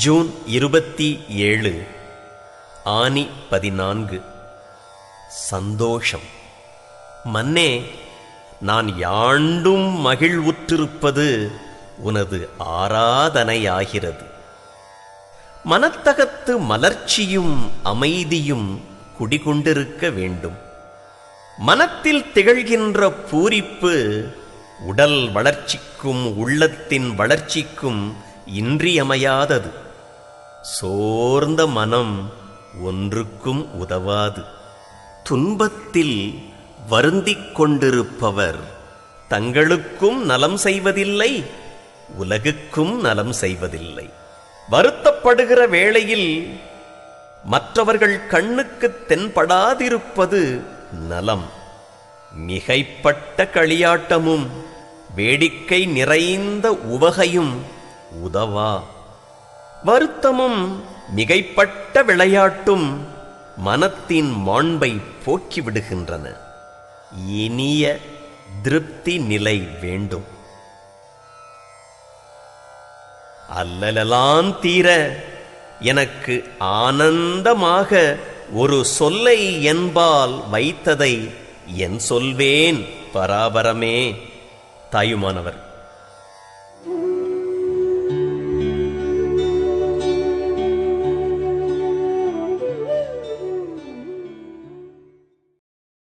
June இருபத்தி ஏழு ஆனி பதினான்கு. சந்தோஷம். மன்னே நான் யாண்டும் மகிழ்வுற்றிருப்பது உனது ஆராதனையாகிறது. மனத்தகத்து மலர்ச்சியும் அமைதியும் குடிகொண்டிருக்க வேண்டும். மனத்தில் திகழ்கின்ற பூரிப்பு உடல் வளர்ச்சிக்கும் உள்ளத்தின் வளர்ச்சிக்கும் இன்றியமையாதது. சோர்ந்த மனம் ஒன்றுக்கும் உதவாது. துன்பத்தில் வருந்திக் கொண்டிருப்பவர் தங்களுக்கும் நலம் செய்வதில்லை உலகுக்கும் நலம் செய்வதில்லை. வருத்தப்படுகிற வேளையில் மற்றவர்கள் கண்ணுக்கு தென்படாதிருப்பது நலம். மிகைப்பட்ட களியாட்டமும் வேடிக்கை நிறைந்த உவகையும் உதவா. வருத்தமும் மிகைப்பட்ட விளையாட்டும் மனத்தின் மாண்பை போக்கிவிடுகின்றன இனிய திருப்தி நிலை வேண்டும். அல்லலெல்லாம் தீர எனக்கு ஆனந்தமாக ஒரு சொல்லை என்பால் வைத்ததை என் சொல்வேன் பராபரமே. தாயுமானவர்.